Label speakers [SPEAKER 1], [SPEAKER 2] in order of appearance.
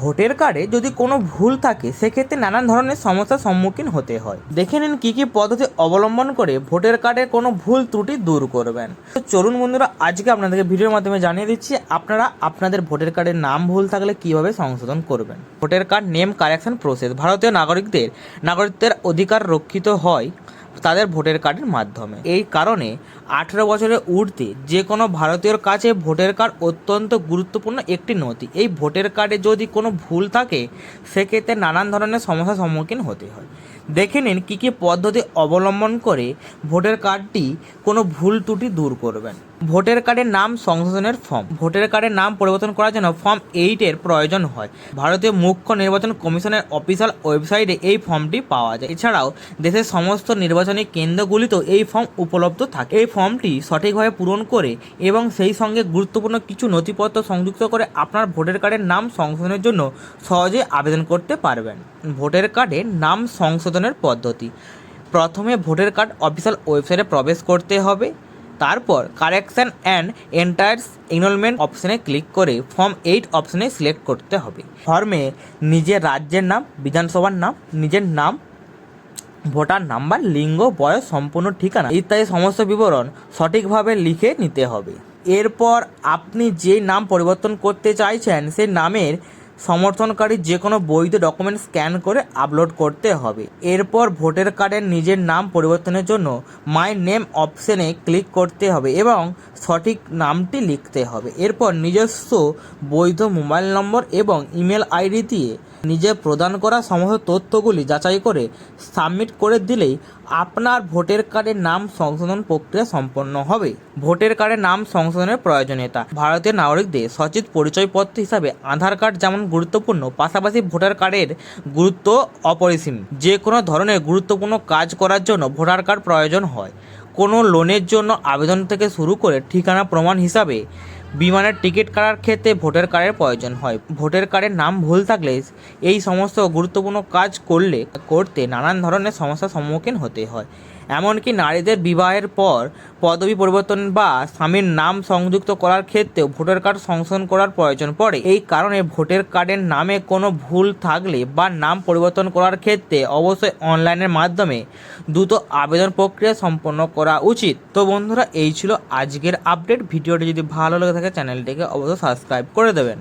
[SPEAKER 1] ভোটের কার্ডে যদি কোনো ভুল থাকে, সেক্ষেত্রে নানান ধরনের সমস্যার সম্মুখীন হতে হয়। দেখে নিন কী কী পদ্ধতি অবলম্বন করে ভোটের কার্ডে কোনো ভুল ত্রুটি দূর করবেন। তো চলুন বন্ধুরা, আজকে আপনাদেরকে ভিডিওর মাধ্যমে জানিয়ে দিচ্ছি, আপনারা আপনাদের ভোটের কার্ডের নাম ভুল থাকলে কীভাবে সংশোধন করবেন? ভোটের কার্ড, নেম কারেকশন প্রসেস। ভারতীয় নাগরিকদের নাগরিকদের অধিকার রক্ষিত হয়। তাদের ভোটের কার্ডের মাধ্যমে। এই কারণে আঠেরো বছরের ঊর্ধ্বে যে কোনো ভারতীয়র কাছে ভোটের কার্ড অত্যন্ত গুরুত্বপূর্ণ একটি নথি। এই ভোটের কার্ডে যদি কোনো ভুল থাকে, সেক্ষেত্রে নানান ধরনের সমস্যার সম্মুখীন হতে হয়। দেখে নিন কী কী পদ্ধতি অবলম্বন করে ভোটার কার্ডটি কোনো ভুল ত্রুটি দূর করবেন। ভোটার কার্ডের নাম সংশোধনের ফর্ম। ভোটার কার্ডের নাম পরিবর্তন করার জন্য ফর্ম এইটের প্রয়োজন হয়। ভারতীয় মুখ্য নির্বাচন কমিশনের অফিসিয়াল ওয়েবসাইটে এই ফর্মটি পাওয়া যায়। এছাড়াও দেশের সমস্ত নির্বাচনী কেন্দ্রগুলিতেও এই ফর্ম উপলব্ধ থাকে। এই ফর্মটি সঠিকভাবে পূরণ করে এবং সেই সঙ্গে গুরুত্বপূর্ণ কিছু নথিপত্র সংযুক্ত করে আপনার ভোটার কার্ডের নাম সংশোধনের জন্য সহজে আবেদন করতে পারবেন। ভোটার কার্ডের নাম সংশোধনের পদ্ধতি। প্রথমে ভোটার কার্ড অফিসিয়াল ওয়েবসাইটে প্রবেশ করতে হবে। তারপর কারেকশন অ্যান্ড এন্টায়ার্স এনরোলমেন্ট অপশানে ক্লিক করে ফর্ম এইট অপশানে সিলেক্ট করতে হবে। ফর্মে নিজের রাজ্যের নাম, বিধানসভার নাম, নিজের নাম, ভোটার নাম্বার, লিঙ্গ, বয়স, সম্পূর্ণ ঠিকানা ইত্যাদি সমস্ত বিবরণ সঠিকভাবে লিখে নিতে হবে। এরপর আপনি যে নাম পরিবর্তন করতে চাইছেন সেই নামের সমর্থনকারী যে কোনো বৈধ ডকুমেন্ট স্ক্যান করে আপলোড করতে হবে। এরপর ভোটার কার্ডের নিজের নাম পরিবর্তনের জন্য মাই নেম অপশনে ক্লিক করতে হবে এবং সঠিক নামটি লিখতে হবে। এরপর নিজস্ব বৈধ মোবাইল নম্বর এবং ইমেল আইডি দিয়ে নিজে প্রদান করা সমস্ত তথ্যগুলি যাচাই করে সাবমিট করে দিলেই আপনার ভোটার কার্ডের নাম সংশোধন প্রক্রিয়া সম্পন্ন হবে। ভোটার কার্ডের নাম সংশোধনের প্রয়োজনীয়তা। ভারতীয় নাগরিকদের সচিত পরিচয়পত্র হিসাবে আধার কার্ড যেমন গুরুত্বপূর্ণ, পাশাপাশি ভোটার কার্ডের গুরুত্ব অপরিসীম। যে কোনো ধরনের গুরুত্বপূর্ণ কাজ করার জন্য ভোটার কার্ড প্রয়োজন হয়। কোনো লোনের জন্য আবেদন থেকে শুরু করে ঠিকানা প্রমাণ হিসাবে বিমানের টিকিট কাটার ক্ষেত্রে ভোটার কার্ডের প্রয়োজন হয়। ভোটার কার্ডের নাম ভুল থাকলে এই সমস্ত গুরুত্বপূর্ণ কাজ করলে, করতে নানান ধরনের সমস্যার সম্মুখীন হতে হয়। এমনকি নারীদের বিবাহের পর পদবি পরিবর্তন বা স্বামীর নাম সংযুক্ত করার ক্ষেত্রেও ভোটার কার্ড সংশোধন করার প্রয়োজন পড়ে। এই কারণে ভোটার কার্ডের নামে কোনো ভুল থাকলে বা নাম পরিবর্তন করার ক্ষেত্রে অবশ্যই অনলাইনের মাধ্যমে দ্রুত আবেদন প্রক্রিয়া সম্পন্ন করা উচিত। তো বন্ধুরা, এই ছিল আজকের আপডেট। ভিডিওটি যদি ভালো লেগে থাকে, চ্যানেলটিকে অবশ্যই সাবস্ক্রাইব করে দেবেন।